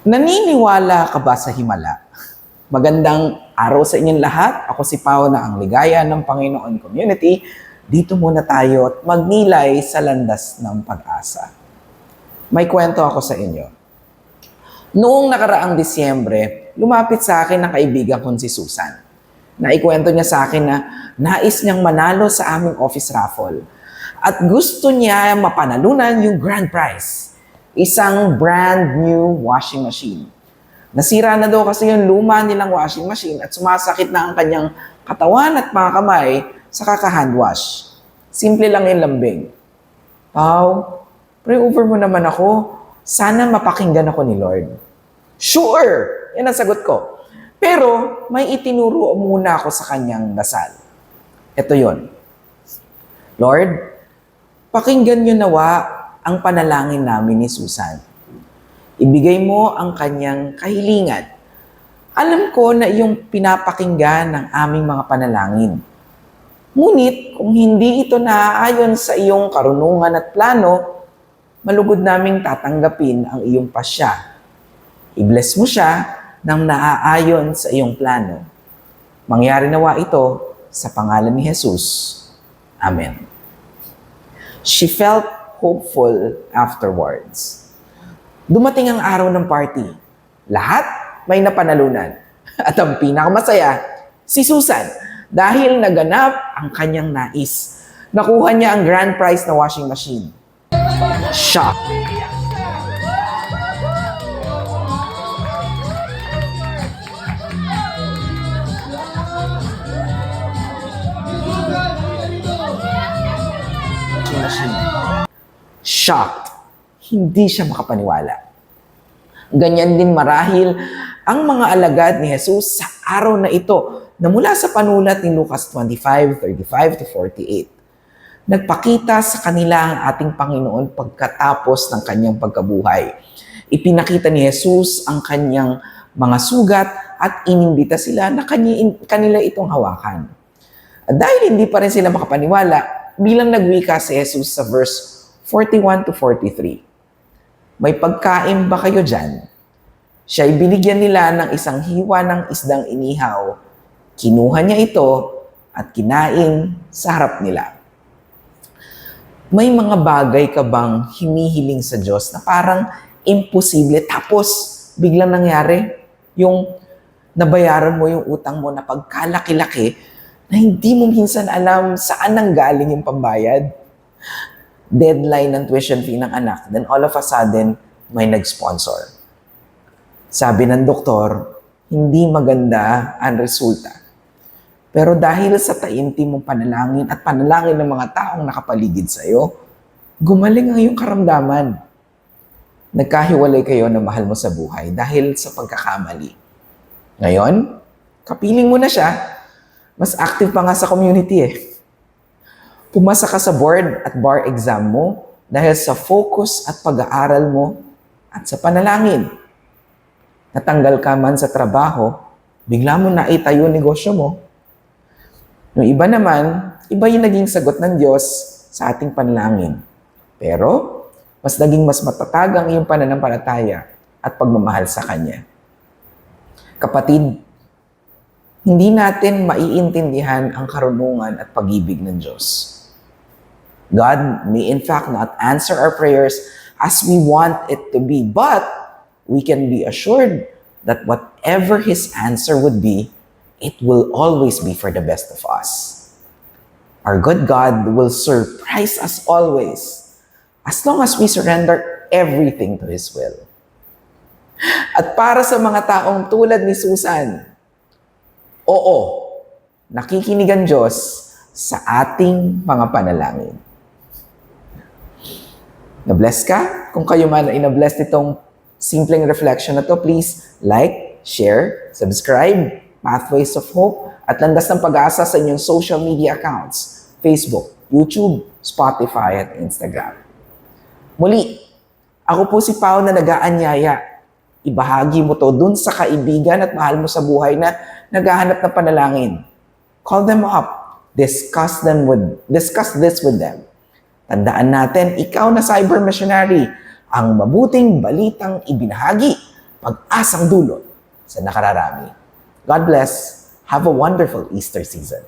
Naniniwala ka ba sa Himala? Magandang araw sa inyong lahat. Ako si Pao na ang ligaya ng Panginoon Community. Dito muna tayo at magnilay sa landas ng pag-asa. May kwento ako sa inyo. Noong nakaraang Disyembre, lumapit sa akin ang kaibigan kong si Susan. Naikwento niya sa akin na nais niyang manalo sa aming office raffle. At gusto niya mapanalunan yung grand prize. Isang brand new washing machine. Nasira na daw kasi yung luma nilang washing machine at sumasakit na ang kanyang katawan at mga kamay sa kaka-hand wash. Simple lang yung lambing. Pau, pray over mo naman ako. Sana mapakinggan ako ni Lord. Sure! Yan ang sagot ko. Pero may itinuro muna ako sa kanyang dasal. Ito yon. Lord, pakinggan niyo nawa ang panalangin namin ni Susan. Ibigay mo ang kanyang kahilingan. Alam ko na iyong pinapakinggan ng aming mga panalangin. Ngunit kung hindi ito naaayon sa iyong karunungan at plano, malugod naming tatanggapin ang iyong pasya. I-bless mo siya nang naaayon sa iyong plano. Mangyari nawa ito sa pangalan ni Jesus. Amen. She felt hopeful afterwards. Dumating ang araw ng party. Lahat may napanalunan. At ang pinakamasaya, si Susan. Dahil naganap ang kanyang nais. Nakuha niya ang grand prize na washing machine. Shock. machine. Shocked. Hindi siya makapaniwala. Ganyan din marahil ang mga alagad ni Jesus sa araw na ito na mula sa panulat ni Lucas 25, 35 to 48. Nagpakita sa kanila ang ating Panginoon pagkatapos ng kanyang pagkabuhay. Ipinakita ni Jesus ang kanyang mga sugat at inimbita sila na kanila itong hawakan. At dahil hindi pa rin sila makapaniwala, bilang nagwika si Jesus sa verse 41 to 43. May pagkain ba kayo dyan? Siya'y binigyan nila ng isang hiwa ng isdang inihaw. Kinuha niya ito at kinain sa harap nila. May mga bagay ka bang hinihiling sa Diyos na parang imposible tapos biglang nangyari? Yung nabayaran mo yung utang mo na pagkalaki-laki na hindi mo minsan alam saan nang galing yung pambayad. Deadline ng tuition fee ng anak, then all of a sudden, may nag-sponsor. Sabi ng doktor, hindi maganda ang resulta. Pero dahil sa taimtim mong panalangin at panalangin ng mga taong nakapaligid sa iyo, gumaling ang iyong karamdaman. Nagkahiwalay kayo na mahal mo sa buhay dahil sa pagkakamali. Ngayon, kapiling mo na siya, mas active pa nga sa community eh. Pumasa ka sa board at bar exam mo dahil sa focus at pag-aaral mo at sa panalangin. Natanggal ka man sa trabaho, bigla mo na itayo negosyo mo. Yung iba naman, iba yung naging sagot ng Diyos sa ating panalangin. Pero, mas naging mas matatag ang iyong pananampalataya at pagmamahal sa Kanya. Kapatid, hindi natin maiintindihan ang karunungan at pag-ibig ng Diyos. God may in fact not answer our prayers as we want it to be, but we can be assured that whatever His answer would be, it will always be for the best of us. Our good God will surprise us always as long as we surrender everything to His will. At para sa mga taong tulad ni Susan, oo, nakikinig ang Diyos sa ating mga panalangin. Na-bless ka? Kung kayo man ay na-bless nitong simpleng reflection na to, please like, share, subscribe, Pathways of Hope, at Landas ng Pag-asa sa inyong social media accounts, Facebook, YouTube, Spotify, at Instagram. Muli, ako po si Pao na nag-aanyaya. Ibahagi mo to dun sa kaibigan at mahal mo sa buhay na naghahanap ng panalangin. Call them up. Discuss them with discuss this with them. Tandaan natin, ikaw na cyber missionary, ang mabuting balitang ibinahagi pag-asang dulot sa nakararami. God bless. Have a wonderful Easter season.